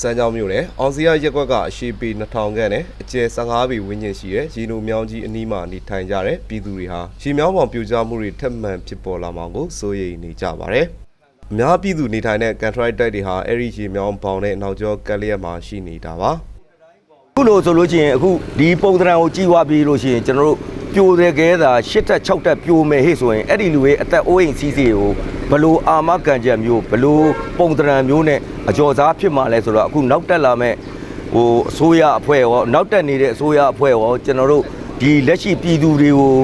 စမ်းကြောင်းမြို့နယ်အောင်စီရရက်ကွက်ကအရှိပေ2000ခန့်နဲ့အကျယ်15ပေဝန်းကျင်ရှိတဲ့ရေနုမြောင်းကြီးအနီးမှာနေထိုင်ကြတဲ့ပြည်သူတွေဟာရေမြောင်းပေါင်ပြိုကျမှုတွေထပ်မံဖြစ်ပေါ်လာမှာကိုစိုးရိမ်နေကြပါတယ်။ အများပြည်သူနေထိုင်တဲ့ကန်ထရိုက်တိုက်တွေဟာအဲ့ဒီရေမြောင်းပေါင်နဲ့နောက်ကျောကက်လျက်မှာရှိနေတာပါ။ခုလို့ဆိုလို့ရှိရင်အခုဒီပုံသဏ္ဍာန်ကိုကြည်ဝါပြီးလို့ရှိရင်ကျွန်တော်တို့ပြိုတယ်ကဲတာ၈တက်၆တက်ပြိုမယ်ဟဲ့ဆိုရင်အဲ့ဒီလူရဲ့အသက်အိုးအိမ်စီးစီးကိုဘလို့အာမကန်ချက်မျိုးဘလို့ပုံသဏ္ဍာန်မျိုးနဲ့အကျော်စားဖြစ်မှလဲဆိုတော့အခုနောက်တက်လာမဲ့ဟိုအစိုးရအဖွဲ့ရောနောက်တက်နေတဲ့အစိုးရအဖွဲ့ရောကျွန်တော်တို့ဒီလက်ရှိပြည်သူတွေကို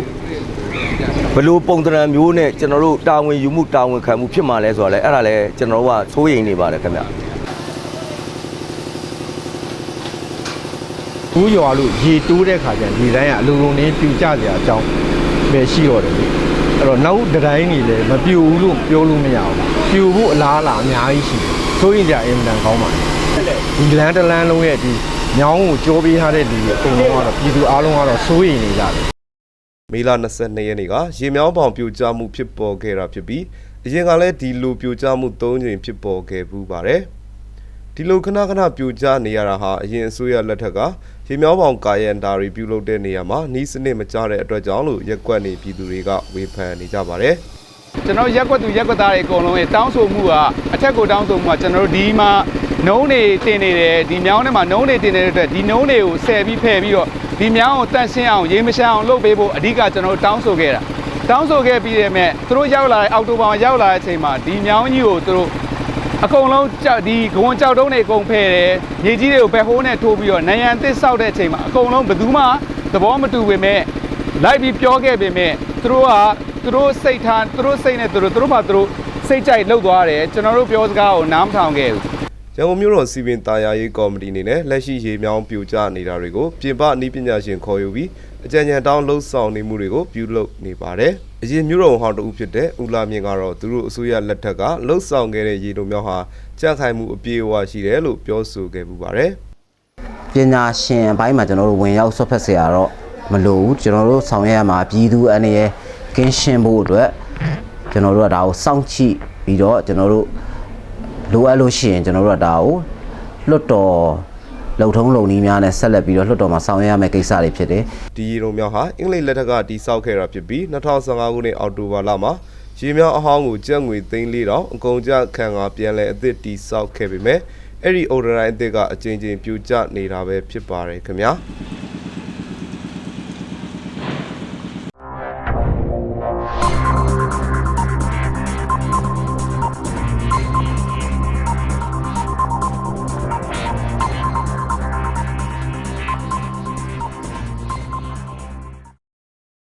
ဘလို့ပုံသဏ္ဍာန်မျိုးနဲ့ကျွန်တော်တို့တာဝန်ယူမှုတာဝန်ခံမှုဖြစ်မှလဲဆိုတော့လဲအဲ့ဒါလဲကျွန်တော်တို့ကစိုးရိမ်နေပါတယ်ခင်ဗျဘူးရွာလို့ရေတိုးတဲ့ခါကျရင်ဒီတိုင်းကအလိုလိုနေပြူကျစရာအကြောင်းပဲရှိတော့တယ်လေအဲ့တော့နောက်တစ်တိုင်းနေလည်းမပြူဘူးလို့ပြောလို့မရဘူးပြူဖို့အလားအလာအများကြီးရှိတယ်ဆိုရင်ကြအင်မတန်ကောင်းပါတယ်ဒီလမ်းတစ်လမ်းလုံးရဲ့ဒီညောင်းကိုကြောပေးထားတဲ့လူတွေအကုန်လုံးကတော့ပြည်သူအားလုံးကတော့စိုးရိမ်နေကြတယ် မေလ22ရက်နေ့ကရေမြောင်းပေါင်ပြိုကျမှုဖြစ်ပေါ်ခဲ့တာဖြစ်ပြီးအရင်ကလည်းဒီလိုပြိုကျမှု၃ကြိမ်ဖြစ်ပေါ်ခဲ့ဘူးပါတယ်။ဒီလိုခဏခဏပြိုကျနေရတာဟာအရင်အစိုးရလက်ထက်ကရေမြောင်းပေါင်ကာယံတာတွေပြုလုပ်တဲ့နေရာမှာနီးစနစ်မကျတဲ့အတွက်ကြောင့်လို့ရက်ကွက်နေပြည်သူတွေကဝေဖန်နေကြပါတယ်။ကျွန်တော်ရက်ကွက်သူရက်ကွက်သားတွေအကုန်လုံးရဲ့တောင်းဆိုမှုကအထက်ကိုတောင်းဆိုမှုကကျွန်တော်တို့ဒီမှာနှုံးတွေတင်နေတယ်ဒီမြောင်းထဲမှာနှုံးတွေတင်နေတဲ့အတွက်ဒီနှုံးတွေကိုဆယ်ပြီးဖယ်ပြီးတော့ ဒီမြောင်းကိုတန့်ရှင်းအောင်ရေမရှမ်းအောင်လုပ်ပေးဖို့အဓိကကျွန်တော်တို့တောင်းဆိုခဲ့တာတောင်းဆိုခဲ့ပြီးတဲ့မဲ့သူတို့ရောက်လာတဲ့အောက်တိုဘာမှာရောက်လာတဲ့အချိန်မှာဒီမြောင်းကြီးကိုသူတို့အကုန်လုံးကြောက်ဒီဂဝွန်ကြောက်တုံးတွေအကုန်ဖယ်တယ်ရေကြီးတွေကိုဘက်ဟိုးနဲ့ထိုးပြီးတော့နယံသစ်ဆောက်တဲ့အချိန်မှာအကုန်လုံးဘယ်သူမှသဘောမတူပေမဲ့လိုက်ပြီးပြောခဲ့ပေမဲ့သူတို့ကသူတို့စိတ်ထားသူတို့စိတ်နဲ့သူတို့သူတို့မှသူတို့စိတ်ကြိုက်လှုပ်သွားတယ်ကျွန်တော်တို့ပြောစကားကိုနားမထောင်ခဲ့ဘူးရ န်ကုန်မြို့တော်စီပင်တာယာရေးကော်မတီအနေနဲ့လက်ရှိရေမြောင်းပြိုကျနေတာတွေကိုပြင်ပအနည်းပညာရှင်ခေါ်ယူပြီးအကြံဉာဏ်တောင်းလှုပ်ဆောင်နေမှုတွေကိုပြုလုပ်နေပါတယ်။အရင်မြို့တော်ဟောင်းတဦးဖြစ်တဲ့ဦးလာမြင့်ကတော့သူတို့အစိုးရလက်ထက်ကလှုပ်ဆောင်ခဲ့တဲ့ရေလိုမြောင်းဟာကြန့်ခိုင်မှုအပြည့်အဝရှိတယ်လို့ပြောဆိုခဲ့ပူပါတယ်။ ပညာရှင်အပိုင်းမှာကျွန်တော်တို့ဝင်ရောက်ဆွတ်ဖက်เสียရတော့မလိုဘူးကျွန်တော်တို့ဆောင်ရွက်ရမှာပြည်သူအနေနဲ့ကင်းရှင်းဖို့အတွက်ကျွန်တော်တို့ကဒါကိုစောင့်ကြည့်ပြီးတော့ကျွန်တော်တို့ လိုအပ်လို့ရှိရင်ကျွန်တော်တို့ကဒါကိုလွတ်တော်လုံထုံးလုံနည်းများနဲ့ဆက်လက်ပြီးတော့လွတ်တော်မှာဆောင်ရွက်ရမယ့်ကိစ္စတွေဖြစ်တယ်ဒီရေလိုမြောင်းဟာအင်္ဂလိပ်လက်ထက်ကတိစောက်ခဲ့တာဖြစ်ပြီး2015ခုနှစ်အောက်တိုဘာလမှာရေမြောင်းအဟောင်းကိုကျပ်ငွေသိန်း၄တောင်အကုန်ကျခံကပြန်လဲအသစ်တိစောက်ခဲ့ပေမဲ့အဲ့ဒီ order line အသစ်ကအချိန်ချင်းပြူကျနေတာပဲဖြစ်ပါတယ်ခင်ဗျာ။